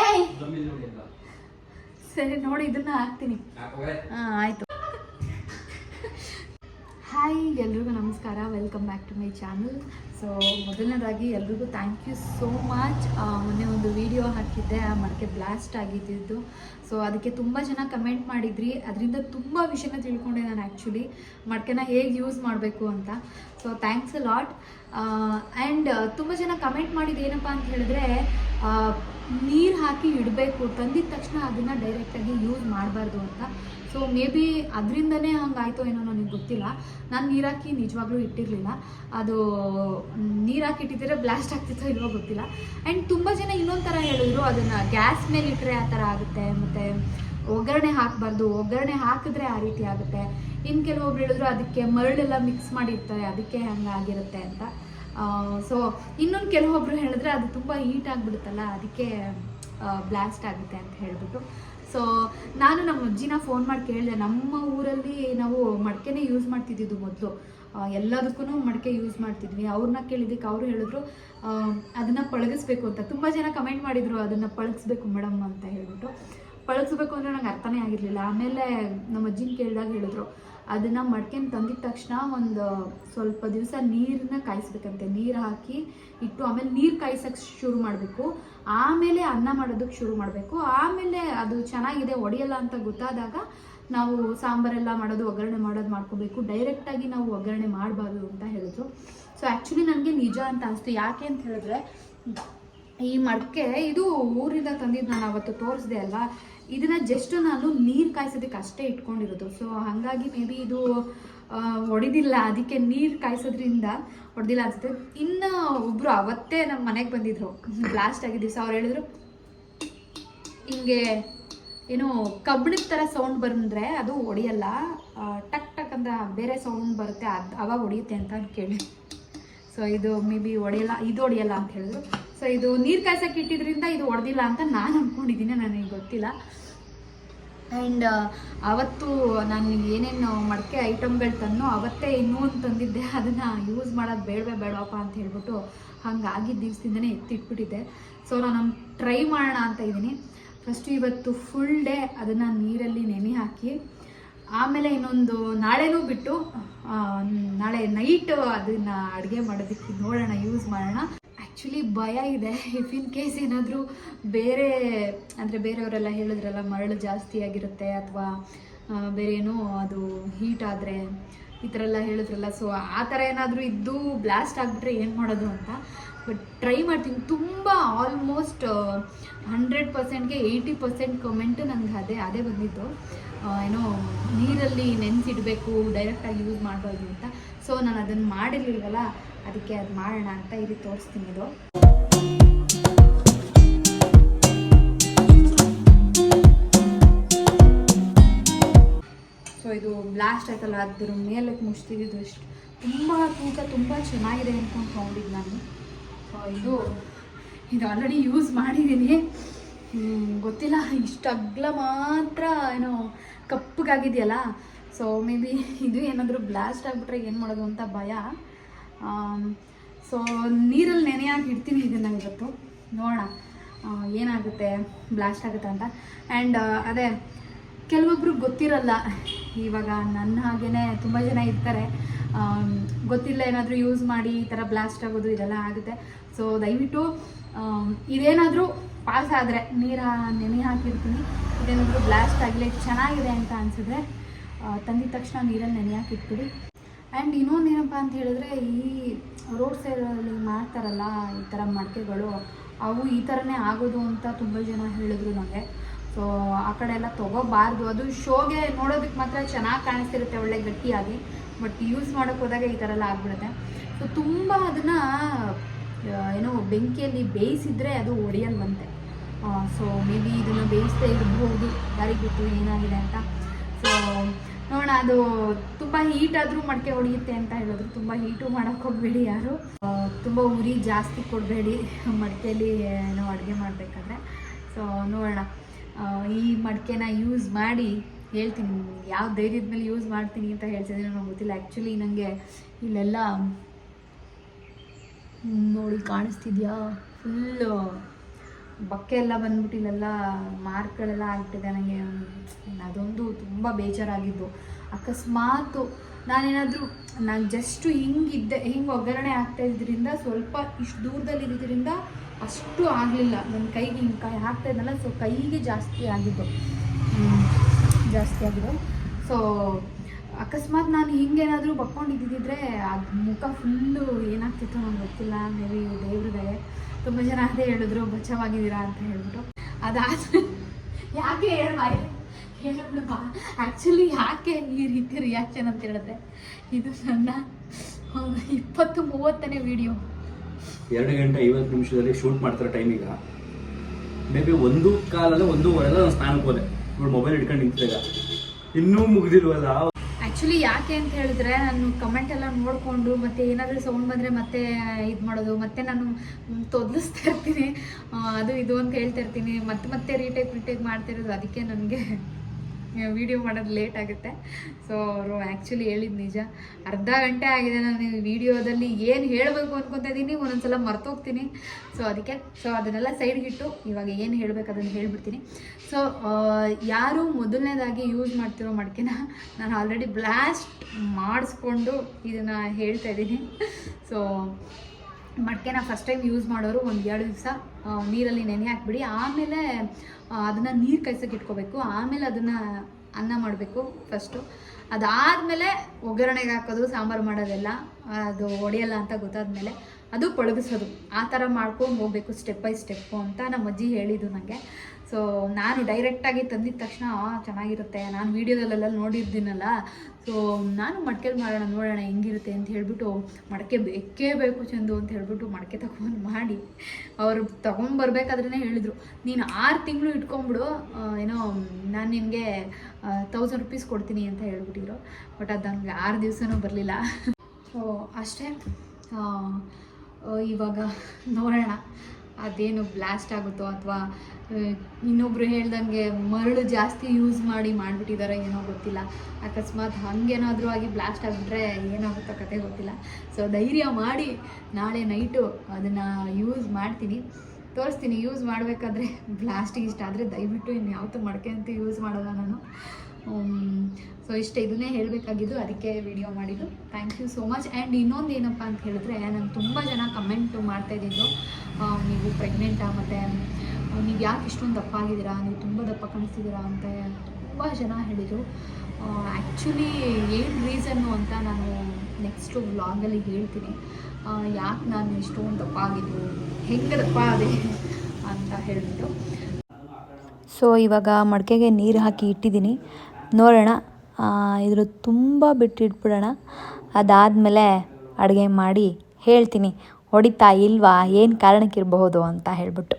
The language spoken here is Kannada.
ಏಯ್. ಸರಿ ನೋಡಿ ಇದನ್ನ ಹಾಕ್ತೀನಿ. ಹಾಂ ಆಯಿತು. ಹಾಯ್ ಎಲ್ರಿಗೂ ನಮಸ್ಕಾರ. Welcome back to my channel so ಮೊದಲನೇದಾಗಿ ಎಲ್ರಿಗೂ ಥ್ಯಾಂಕ್ ಯು ಸೋ ಮಚ್ ಮೊನ್ನೆ ಒಂದು ವಿಡಿಯೋ ಹಾಕಿದ್ದೆ, ಆ ಮಡಕೆ ಬ್ಲಾಸ್ಟ್ ಆಗಿದ್ದಿದ್ದು. ಸೊ ಅದಕ್ಕೆ ತುಂಬ ಜನ ಕಮೆಂಟ್ ಮಾಡಿದ್ರಿ. ಅದರಿಂದ ತುಂಬ ವಿಷಯನ ತಿಳ್ಕೊಂಡೆ ನಾನು ಆ್ಯಕ್ಚುಲಿ ಮಡಕೆನ ಹೇಗೆ ಯೂಸ್ ಮಾಡಬೇಕು ಅಂತ. So thanks a lot and ತುಂಬ ಜನ ಕಮೆಂಟ್ ಮಾಡಿದ್ದು ಏನಪ್ಪ ಅಂತ ಹೇಳಿದ್ರೆ ನೀರು ಹಾಕಿ ಇಡಬೇಕು. ತಂದಿದ ತಕ್ಷಣ ಅದನ್ನು ಡೈರೆಕ್ಟಾಗಿ ಯೂಸ್ ಮಾಡಬಾರ್ದು ಅಂತ. ಸೊ ಮೇ ಬಿ ಅದರಿಂದನೇ ಹಂಗಾಯಿತು ಏನೋ ನನಗೆ ಗೊತ್ತಿಲ್ಲ. ನಾನು ನೀರು ಹಾಕಿ ನಿಜವಾಗ್ಲೂ ಇಟ್ಟಿರಲಿಲ್ಲ. ಅದು, ನೀರು ಹಾಕಿ ಇಟ್ಟಿದ್ದರೆ ಬ್ಲಾಸ್ಟ್ ಆಗ್ತಿತ್ತೋ ಇಲ್ವೋ ಗೊತ್ತಿಲ್ಲ. ಆ್ಯಂಡ್ ತುಂಬ ಜನ ಇನ್ನೊಂದು ಥರ ಹೇಳಿದ್ರು, ಅದನ್ನು ಗ್ಯಾಸ್ ಮೇಲೆ ಇಟ್ಟರೆ ಆ ಥರ ಆಗುತ್ತೆ. ಮತ್ತು ಒಗ್ಗರಣೆ ಹಾಕಬಾರ್ದು. ಒಗ್ಗರಣೆ ಹಾಕಿದ್ರೆ ಆ ರೀತಿ ಆಗುತ್ತೆ. ಇನ್ನು ಕೆಲವೊಬ್ರು ಹೇಳಿದ್ರು, ಅದಕ್ಕೆ ಮರಳೆಲ್ಲ ಮಿಕ್ಸ್ ಮಾಡಿರ್ತಾರೆ. ಅದಕ್ಕೆ ಹಂಗಾಗಿರುತ್ತೆ ಅಂತ. ಸೊ ಇನ್ನೊಂದು ಕೆಲವೊಬ್ರು ಹೇಳಿದ್ರೆ ಅದು ತುಂಬ ಹೀಟ್ ಆಗಿಬಿಡುತ್ತಲ್ಲ, ಅದಕ್ಕೆ ಬ್ಲಾಸ್ಟ್ ಆಗುತ್ತೆ ಅಂತ ಹೇಳಿಬಿಟ್ಟು. ಸೊ ನಾನು ನಮ್ಮ ಅಜ್ಜಿನ ಫೋನ್ ಮಾಡಿ ಕೇಳಿದೆ. ನಮ್ಮ ಊರಲ್ಲಿ ನಾವು ಮಡಕೆನೇ ಯೂಸ್ ಮಾಡ್ತಿದ್ದಿದ್ದು ಮೊದಲು. ಎಲ್ಲದಕ್ಕೂ ಮಡಕೆ ಯೂಸ್ ಮಾಡ್ತಿದ್ವಿ. ಅವ್ರನ್ನ ಕೇಳಿದ್ದಕ್ಕೆ ಅವರು ಹೇಳಿದ್ರು ಅದನ್ನು ಪಳಗಿಸ್ಬೇಕು ಅಂತ. ತುಂಬ ಜನ ಕಮೆಂಟ್ ಮಾಡಿದರು, ಅದನ್ನು ಪಳಗಿಸ್ಬೇಕು ಮೇಡಮ್ ಅಂತ ಹೇಳ್ಬಿಟ್ಟು. ಪಳಗಿಸ್ಬೇಕು ಅಂದರೆ ನಂಗೆ ಅರ್ಥನೇ ಆಗಿರಲಿಲ್ಲ. ಆಮೇಲೆ ನಮ್ಮ ಅಜ್ಜಿನ ಕೇಳಿದಾಗ ಹೇಳಿದ್ರು, ಅದನ್ನು ಮಡ್ಕೆನ ತಂದಿದ ತಕ್ಷಣ ಒಂದು ಸ್ವಲ್ಪ ದಿವಸ ನೀರನ್ನ ಕಾಯಿಸ್ಬೇಕಂತೆ. ನೀರು ಹಾಕಿ ಇಟ್ಟು ಆಮೇಲೆ ನೀರು ಕಾಯಿಸೋಕ್ಕೆ ಶುರು ಮಾಡಬೇಕು. ಆಮೇಲೆ ಅನ್ನ ಮಾಡೋದಕ್ಕೆ ಶುರು ಮಾಡಬೇಕು. ಆಮೇಲೆ ಅದು ಚೆನ್ನಾಗಿದೆ, ಒಡೆಯಲ್ಲ ಅಂತ ಗೊತ್ತಾದಾಗ ನಾವು ಸಾಂಬಾರೆಲ್ಲ ಮಾಡೋದು, ಒಗ್ಗರಣೆ ಮಾಡೋದು ಮಾಡ್ಕೋಬೇಕು. ಡೈರೆಕ್ಟಾಗಿ ನಾವು ಒಗ್ಗರಣೆ ಮಾಡಬಾರ್ದು ಅಂತ ಹೇಳಿದ್ರು. ಸೊ ಆ್ಯಕ್ಚುಲಿ ನನಗೆ ನಿಜ ಅಂತ ಅನಿಸ್ತು. ಯಾಕೆ ಅಂತ ಹೇಳಿದ್ರೆ ಈ ಮಡಕೆ, ಇದು ಊರಿಂದ ತಂದಿದ್ದು ನಾನು ಅವತ್ತು ತೋರಿಸಿದೆ ಅಲ್ವಾ? ಇದನ್ನ ಜಸ್ಟ್ ನಾನು ನೀರು ಕಾಯಿಸೋದಕ್ಕೆ ಅಷ್ಟೇ ಇಟ್ಕೊಂಡಿರೋದು. ಸೊ ಹಾಗಾಗಿ ಮೇ ಬಿ ಇದು ಹೊಡಿದಿಲ್ಲ ಅದಕ್ಕೆ ನೀರು ಕಾಯಿಸೋದ್ರಿಂದ ಹೊಡೆದಿಲ್ಲ ಅನ್ಸುತ್ತೆ. ಇನ್ನು ಒಬ್ಬರು ಅವತ್ತೇ ನಮ್ಮ ಮನೆಗೆ ಬಂದಿದ್ರು. ಬ್ಲಾಸ್ಟ್ ಆಗಿದ್ದ ದಿವಸ ಅವ್ರು ಹೇಳಿದ್ರು, ಹಿಂಗೆ ಏನು ಕಬ್ಬಿಣದ ಥರ ಸೌಂಡ್ ಬಂದರೆ ಅದು ಹೊಡಿಯಲ್ಲ ಟಕ್ ಟಕ್ ಅಂತ ಬೇರೆ ಸೌಂಡ್ ಬರುತ್ತೆ. ಅದು ಅವಾಗ ಹೊಡಿಯುತ್ತೆ ಅಂತ ಕೇಳಿ. ಸೊ ಇದು ಮೇ ಬಿ ಹೊಡೆಯಲ್ಲ ಇದು ಹೊಡೆಯಲ್ಲ ಅಂತ ಹೇಳಿದ್ರು. ಸೊ ಇದು ನೀರು ಕಾಯ್ಸಕ್ಕೆ ಇಟ್ಟಿದ್ರಿಂದ ಇದು ಹೊಡೆದಿಲ್ಲ ಅಂತ ನಾನು ಅಂದ್ಕೊಂಡಿದ್ದೀನಿ ನನಗೆ ಗೊತ್ತಿಲ್ಲ. ಆ್ಯಂಡ್ ಅವತ್ತು ನಾನು ಏನೇನು ಮಡಕೆ ಐಟಮ್ಗಳು ತನ್ನೋ ಅವತ್ತೇ ಇನ್ನೂ ಒಂದು ತಂದಿದ್ದೆ. ಅದನ್ನು ಯೂಸ್ ಮಾಡೋದು ಬೇಡವೇ ಬೇಡವಪ್ಪ ಅಂತ ಹೇಳ್ಬಿಟ್ಟು ಹಂಗಾಗಿದ್ದ ದಿವಸದಿಂದನೇ ಎತ್ತಿಟ್ಬಿಟ್ಟಿದ್ದೆ. ಸೊ ನಾನು ಟ್ರೈ ಮಾಡೋಣ ಅಂತ ಇದ್ದೀನಿ. ಫಸ್ಟು ಇವತ್ತು ಫುಲ್ ಡೇ ಅದನ್ನು ನೀರಲ್ಲಿ ನೆನೆ ಹಾಕಿ, ಆಮೇಲೆ ಇನ್ನೊಂದು ನಾಳೆನೂ ಬಿಟ್ಟು ನಾಳೆ ನೈಟ್ ಅದನ್ನು ಅಡುಗೆ ಮಾಡೋದಕ್ಕೆ ನೋಡೋಣ ಯೂಸ್ ಮಾಡೋಣ. ಆ್ಯಕ್ಚುಲಿ ಭಯ ಇದೆ. ಇಫ್ ಇನ್ ಕೇಸ್ ಏನಾದರೂ ಬೇರೆ, ಅಂದರೆ ಬೇರೆಯವರೆಲ್ಲ ಹೇಳಿದ್ರಲ್ಲ, ಮರಳು ಜಾಸ್ತಿ ಆಗಿರುತ್ತೆ ಅಥವಾ ಬೇರೆ ಏನೋ ಅದು ಹೀಟ್ ಆದರೆ ಈ ಥರ ಎಲ್ಲ ಹೇಳಿದ್ರಲ್ಲ. ಸೊ ಆ ಥರ ಏನಾದರೂ ಇದ್ದು ಬ್ಲಾಸ್ಟ್ ಆಗಿಬಿಟ್ರೆ ಏನು ಮಾಡೋದು ಅಂತ? ಬಟ್ ಟ್ರೈ ಮಾಡ್ತೀನಿ. ತುಂಬ ಆಲ್ಮೋಸ್ಟ್ ಹಂಡ್ರೆಡ್ ಪರ್ಸೆಂಟ್ಗೆ ಏಯ್ಟಿ ಪರ್ಸೆಂಟ್ ಕಮೆಂಟ್ ನನಗೆ ಅದೇ ಅದೇ ಬಂದಿತ್ತು ಏನೋ ನೀರಲ್ಲಿ ನೆನೆಸಿಡಬೇಕು ಡೈರೆಕ್ಟಾಗಿ ಯೂಸ್ ಮಾಡ್ಬೋದು ಅಂತ. ಸೊ ನಾನು ಅದನ್ನು ಮಾಡಿರ್ಲಿಲ್ವಲ್ಲ? ಅದಕ್ಕೆ ಅದು ಮಾಡೋಣ ಅಂತ ಇಲ್ಲಿ ತೋರಿಸ್ತೀನಿ ಇದು. ಸೊ ಇದು ಬ್ಲಾಸ್ಟ್ ಆಯ್ತಲ್ಲ, ಅದ್ರ ಮೇಲೆ ಮುಚ್ತಿದ್ದು ಅಷ್ಟು. ತುಂಬ ತೂಕ, ತುಂಬ ಚೆನ್ನಾಗಿದೆ ಅನ್ಕೊಂಡು ತೊಗೊಂಡಿದ್ದು ನಾನು. ಸೊ ಇದು ಇದು ಆಲ್ರೆಡಿ ಯೂಸ್ ಮಾಡಿದ್ದೀನಿ ಗೊತ್ತಿಲ್ಲ, ಇಷ್ಟು ಅಗ್ಲ ಮಾತ್ರ ಏನೋ ಕಪ್ಪಗಾಗಿದೆಯಲ್ಲ. ಸೊ ಮೇ ಬಿ ಇದು ಏನಾದರೂ ಬ್ಲಾಸ್ಟ್ ಆಗಿಬಿಟ್ರೆ ಏನು ಮಾಡೋದು ಅಂತ ಭಯ. ಸೊ ನೀರಲ್ಲಿ ನೆನೆಯಾಗಿ ಇಡ್ತೀನಿ ಇದನ್ನು ಇವತ್ತು ನೋಡೋಣ ಏನಾಗುತ್ತೆ ಬ್ಲಾಸ್ಟ್ ಆಗುತ್ತೆ ಅಂತ. ಆ್ಯಂಡ್ ಅದೇ, ಕೆಲವೊಬ್ರು ಗೊತ್ತಿರಲ್ಲ, ಇವಾಗ ನನ್ನ ಹಾಗೇ ತುಂಬ ಜನ ಇರ್ತಾರೆ. ಗೊತ್ತಿಲ್ಲ ಏನಾದರೂ ಯೂಸ್ ಮಾಡಿ ಈ ಥರ ಬ್ಲಾಸ್ಟ್ ಆಗೋದು ಇದೆಲ್ಲ ಆಗುತ್ತೆ. ಸೊ ದಯವಿಟ್ಟು ಇದೇನಾದರೂ ಪಾಸ್ ಆದರೆ, ನೀರ ನೆನೆ ಹಾಕಿರ್ತೀನಿ. ಇದೇನಾದರೂ ಬ್ಲಾಸ್ಟ್ ಆಗಲಿ ಚೆನ್ನಾಗಿದೆ ಅಂತ ಅನಿಸಿದ್ರೆ ತಂದಿದ ತಕ್ಷಣ ನೀರಲ್ಲಿ ನೆನೆ ಹಾಕಿಟ್ಬಿಡಿ ಆ್ಯಂಡ್ ಇನ್ನೊಂದು ಏನಪ್ಪ ಅಂತ ಹೇಳಿದ್ರೆ, ಈ ರೋಡ್ ಸೈಡಲ್ಲಿ ಮಾಡ್ತಾರಲ್ಲ, ಈ ಥರ ಮಡಕೆಗಳು, ಅವು ಈ ಥರನೇ ಆಗೋದು ಅಂತ ತುಂಬ ಜನ ಹೇಳಿದ್ರು ನನಗೆ ಸೊ ಆ ಕಡೆ ಎಲ್ಲ ತೊಗೋಬಾರ್ದು. ಅದು ಶೋಗೆ ನೋಡೋದಕ್ಕೆ ಮಾತ್ರ ಚೆನ್ನಾಗಿ ಕಾಣಿಸ್ತಿರುತ್ತೆ ಒಳ್ಳೆ ಗಟ್ಟಿಯಾಗಿ. ಬಟ್ ಯೂಸ್ ಮಾಡೋಕ್ಕೆ ಹೋದಾಗ ಈ ಥರ ಎಲ್ಲ ಆಗ್ಬಿಡುತ್ತೆ. ಸೊ ತುಂಬ ಅದನ್ನು ಏನೋ ಬೆಂಕಿಯಲ್ಲಿ ಬೇಯಿಸಿದರೆ ಅದು ಒಡೆಯಲ್ವಂತೆ. ಸೊ ಮೇ ಬಿ ಇದನ್ನು ಬೇಯಿಸದೇ ಇರ್ಬೋದು. ಯಾರಿಗೆ ಗೊತ್ತು ಏನಾಗಿದೆ ಅಂತ. ನೋಡೋಣ, ಅದು ತುಂಬ ಹೀಟ್ ಆದರೂ ಮಡಕೆ ಹೊಡೆಯುತ್ತೆ ಅಂತ ಹೇಳಿದ್ರು. ತುಂಬ ಹೀಟು ಮಾಡೋಕ್ಕೆ ಹೋಗಬೇಡಿ ಯಾರು. ತುಂಬಾ ಉರಿ ಜಾಸ್ತಿ ಕೊಡಬೇಡಿ. ಮಡಕೆಯಲ್ಲಿ ನಾವು ಅಡುಗೆ ಮಾಡಬೇಕಾದ್ರೆ. ಸೊ ನೋಡೋಣ. ಈ ಮಡಕೆನ ಯೂಸ್ ಮಾಡಿ ಹೇಳ್ತೀನಿ ಯಾವ ಧೈರ್ಯದ ಮೇಲೆ ಯೂಸ್ ಮಾಡ್ತೀನಿ ಅಂತ ಹೇಳ್ತಿದ್ರೆ ನನಗೆ ಗೊತ್ತಿಲ್ಲ. ಆ್ಯಕ್ಚುಲಿ ನನಗೆ ಇಲ್ಲೆಲ್ಲ ನೋಡಿ ಕಾಣಿಸ್ತಿದ್ಯಾ? ಫುಲ್ಲು ಬಕ್ಕೆ ಎಲ್ಲ ಬಂದ್ಬಿಟ್ಟು ಇಲ್ಲೆಲ್ಲ ಮಾರ್ಕ್ಗಳೆಲ್ಲ ಆಗ್ಬಿಟ್ಟಿದೆ ನನಗೆ. ಅದೊಂದು ತುಂಬ ಬೇಜಾರಾಗಿದ್ದು. ಅಕಸ್ಮಾತು ನಾನೇನಾದರೂ ನಾನು ಜಸ್ಟು ಹಿಂಗಿದ್ದೆ, ಹಿಂಗೆ ಒಗ್ಗರಣೆ ಆಗ್ತಾ ಇದ್ರಿಂದ ಸ್ವಲ್ಪ ಇಷ್ಟು ದೂರದಲ್ಲಿ ಇದ್ದಿದ್ದರಿಂದ ಅಷ್ಟು ಆಗಲಿಲ್ಲ. ನನ್ನ ಕೈಗೆ ಹಿಂಗೆ ಕೈ ಹಾಕ್ತಾ ಇದ್ದಲ್ಲ ಸೊ ಕೈಗೆ ಜಾಸ್ತಿ ಆಗಿದ್ದು. ಜಾಸ್ತಿ ಆಗಿದ್ದು. ಸೊ ಅಕಸ್ಮಾತ್ ನಾನು ಹಿಂಗೇನಾದರೂ ಬಕ್ಕೊಂಡಿದ್ದಿದ್ರೆ ಅದು ಮುಖ ಫುಲ್ಲು ಏನಾಗ್ತಿತ್ತು ನಂಗೆ ಗೊತ್ತಿಲ್ಲ. ಮೇ ಬಿ ದೇವ್ರದೇ ತುಂಬ ಜನ ಅದೇ ಹೇಳಿದ್ರು ಬಚಾವಾಗಿದ್ದೀರಾ ಅಂತ ಹೇಳ್ಬಿಟ್ಟು. ಅದಾದ ಯಾಕೆ ಹೇಳ್ಬಾ ಹೇಳ್ಬಿಡಪ್ಪ ಆ್ಯಕ್ಚುಲಿ ಯಾಕೆ ಈ ರೀತಿ ರಿಯಾಕ್ಷನ್ ಅಂತ ಹೇಳಿದ್ರೆ, ಇದು ನನ್ನ ಇಪ್ಪತ್ತು ಮೂವತ್ತನೇ ವಿಡಿಯೋ ಎರಡು ಗಂಟೆ ಐವತ್ತು ನಿಮಿಷದಲ್ಲಿ ಶೂಟ್ ಮಾಡ್ತಾರೆ ಟೈಮಿಗ ಮೇ ಬಿ ಒಂದು ಕಾಲಲ್ಲ ಒಂದೂವರೆಲ್ಲ ನಾನು ಸ್ನಾನಕ್ಕೆ ಹೋದೆ. ಇವಳು ಮೊಬೈಲ್ ಇಟ್ಕೊಂಡು ನಿಂತಿದ್ದಾಗ. ಇನ್ನೂ ಮುಗ್ದಿಲ್ವಲ್ಲ? ಆ್ಯಕ್ಚುಲಿ ಯಾಕೆ ಅಂತ ಹೇಳಿದ್ರೆ ನಾನು ಕಮೆಂಟ್ ಎಲ್ಲ ನೋಡಿಕೊಂಡು ಮತ್ತೆ ಏನಾದರೂ ಸೌಂಡ್ ಬಂದರೆ ಮತ್ತೆ ಇದು ಮಾಡೋದು, ಮತ್ತೆ ನಾನು ತೊದಲಿಸ್ತಾ ಇರ್ತೀನಿ. ಅದು ಇದು ಅಂತ ಹೇಳ್ತಾ ಇರ್ತೀನಿ. ಮತ್ತೆ ಮತ್ತೆ ರೀಟೇಕ್ ರೀಟೇಕ್ ಮಾಡ್ತಿರೋದು ಅದಕ್ಕೆ ನನಗೆ ವಿಡಿಯೋ ಮಾಡೋದು ಲೇಟ್ ಆಗುತ್ತೆ. ಸೊ ಅವರು ಆ್ಯಕ್ಚುಲಿ ಹೇಳಿದ ನಿಜ. ಅರ್ಧ ಗಂಟೆ ಆಗಿದೆ ನಾನು ಈ ವಿಡಿಯೋದಲ್ಲಿ ಏನು ಹೇಳಬೇಕು ಅನ್ಕೊತಾ ಇದ್ದೀನಿ ಒಂದೊಂದ್ಸಲ ಮರ್ತೋಗ್ತೀನಿ. ಸೊ ಅದಕ್ಕೆ ಸೊ ಅದನ್ನೆಲ್ಲ ಸೈಡ್ಗಿಟ್ಟು ಇವಾಗ ಏನು ಹೇಳಬೇಕು ಅದನ್ನು ಹೇಳ್ಬಿಡ್ತೀನಿ. ಸೊ ಯಾರು ಮೊದಲನೇದಾಗಿ ಯೂಸ್ ಮಾಡ್ತಿರೋ ಮಡ್ಕೆನ ನಾನು ಆಲ್ರೆಡಿ ಬ್ಲಾಸ್ಟ್ ಮಾಡಿಸ್ಕೊಂಡು ಇದನ್ನು ಹೇಳ್ತಾ ಇದ್ದೀನಿ ಸೊ ಮಡಿಕೆನ ಫಸ್ಟ್ ಟೈಮ್ ಯೂಸ್ ಮಾಡೋರು ಒಂದು ಎರಡು ದಿವಸ ನೀರಲ್ಲಿ ನೆನೆ ಹಾಕ್ಬಿಡಿ. ಆಮೇಲೆ ಅದನ್ನು ನೀರು ಕಾಯ್ಸೋಕೆ ಇಟ್ಕೋಬೇಕು. ಆಮೇಲೆ ಅದನ್ನು ಅನ್ನ ಮಾಡಬೇಕು ಫಸ್ಟು ಅದಾದಮೇಲೆ ಒಗ್ಗರಣೆಗೆ ಹಾಕೋದು, ಸಾಂಬಾರು ಮಾಡೋದೆಲ್ಲ. ಅದು ಒಡೆಯಲ್ಲ ಅಂತ ಗೊತ್ತಾದ್ಮೇಲೆ. ಅದು ಪಳಗಿಸೋದು. ಆ ಥರ ಮಾಡ್ಕೊಂಡು ಹೋಗಬೇಕು ಸ್ಟೆಪ್ ಬೈ ಸ್ಟೆಪ್ಪು ಅಂತ ನಮ್ಮ ಅಜ್ಜಿ ಹೇಳಿದ್ದು ನನಗೆ ಸೊ ನಾನು ಡೈರೆಕ್ಟಾಗಿ ತಂದಿದ ತಕ್ಷಣ ಚೆನ್ನಾಗಿರುತ್ತೆ. ನಾನು ವೀಡಿಯೋದಲ್ಲೆಲ್ಲ ನೋಡಿದ್ದೀನಲ್ಲ ಸೊ ನಾನು ಮಡಕೆ ಮಾಡೋಣ, ನೋಡೋಣ ಹೆಂಗಿರುತ್ತೆ ಅಂತ ಹೇಳಿಬಿಟ್ಟು, ಮಡಕೆ ಬೇಕೇ ಬೇಕು ಚಂದು ಅಂತ ಹೇಳಿಬಿಟ್ಟು ಮಡಕೆ ತಗೊಂಡು ಮಾಡಿ ಅವರು ತೊಗೊಂಡ್ಬರ್ಬೇಕಾದ್ರೇ ಹೇಳಿದರು. ನೀನು ಆರು ತಿಂಗಳು ಇಟ್ಕೊಂಬಿಡು ಏನೋ, ನಾನು ನಿನಗೆ ತೌಸಂಡ್ ರುಪೀಸ್ ಕೊಡ್ತೀನಿ ಅಂತ ಹೇಳ್ಬಿಟ್ಟಿದ್ರು. ಬಟ್ ಅದು ನನಗೆ ಆರು ದಿವಸನೂ ಬರಲಿಲ್ಲ. ಸೊ ಅಷ್ಟೇ. ಇವಾಗ ನೋಡೋಣ. ಅದೇನು ಬ್ಲಾಸ್ಟ್ ಆಗುತ್ತೋ ಅಥವಾ ಇನ್ನೊಬ್ರು ಹೇಳ್ದಂಗೆ ಮರಳು ಜಾಸ್ತಿ ಯೂಸ್ ಮಾಡಿ ಮಾಡಿಬಿಟ್ಟಿದಾರೋ ಏನೋ ಗೊತ್ತಿಲ್ಲ. ಅಕಸ್ಮಾತ್ ಹಂಗೇನಾದರೂ ಆಗಿ ಬ್ಲಾಸ್ಟ್ ಆಗಿಬಿಟ್ರೆ ಏನಾಗುತ್ತೋ ಕತೆ ಗೊತ್ತಿಲ್ಲ. ಸೊ ಧೈರ್ಯ ಮಾಡಿ ನಾಳೆ ನೈಟು ಅದನ್ನು ಯೂಸ್ ಮಾಡ್ತೀನಿ. ತೋರಿಸ್ತೀನಿ ಯೂಸ್ ಮಾಡಬೇಕಾದ್ರೆ ಬ್ಲಾಸ್ಟ್ ಇಷ್ಟ ಆದರೆ ದಯವಿಟ್ಟು ಇನ್ನು ಯಾವತ್ತೂ ಮಡಕೆ ಅಂತ ಯೂಸ್ ಮಾಡೋಲ್ಲ ನಾನು. ಸೊ ಇಷ್ಟು ಇದನ್ನೇ ಹೇಳಬೇಕಾಗಿದ್ದು ಅದಕ್ಕೆ ವಿಡಿಯೋ ಮಾಡಿದ್ದು. Thank you so much and ಇನ್ನೊಂದು ಏನಪ್ಪ ಅಂತ ಹೇಳಿದ್ರೆ ನಂಗೆ ತುಂಬ ಜನ ಕಮೆಂಟ್ ಮಾಡ್ತಾ ಇದ್ದಿದ್ದು. ಆ, ನೀವು ಪ್ರೆಗ್ನೆಂಟಾ ಮತ್ತು ನೀವು ಯಾಕೆ ಇಷ್ಟೊಂದು ದಪ್ಪ ಆಗಿದ್ದೀರಾ ನೀವು ತುಂಬ ದಪ್ಪ ಕಾಣಿಸ್ತಿದ್ದೀರಾ ಅಂತ ತುಂಬ ಜನ ಹೇಳಿದರು. ಆ್ಯಕ್ಚುಲಿ ಏನು ರೀಸನ್ನು ಅಂತ ನಾನು ನೆಕ್ಸ್ಟು ವ್ಲಾಗಲ್ಲಿ ಹೇಳ್ತೀನಿ. ಯಾಕೆ ನಾನು ಇಷ್ಟೊಂದು ದಪ್ಪ ಆಗಿದ್ದು ಹೆಂಗೆ ದಪ್ಪ ಅದೇ ಅಂತ ಹೇಳಿಬಿಟ್ಟು. ಸೊ ಇವಾಗ ಮಡಿಕೆಗೆ ನೀರು ಹಾಕಿ ಇಟ್ಟಿದ್ದೀನಿ. ನೋಡೋಣ. ಇದ್ರ ತುಂಬ ಬಿಟ್ಟಿಟ್ಬಿಡೋಣ. ಅದಾದಮೇಲೆ ಅಡುಗೆ ಮಾಡಿ ಹೇಳ್ತೀನಿ. ಹೊಡಿತಾ ಇಲ್ವಾ? ಏನು ಕಾರಣಕ್ಕಿರಬಹುದು ಅಂತ ಹೇಳ್ಬಿಟ್ಟು.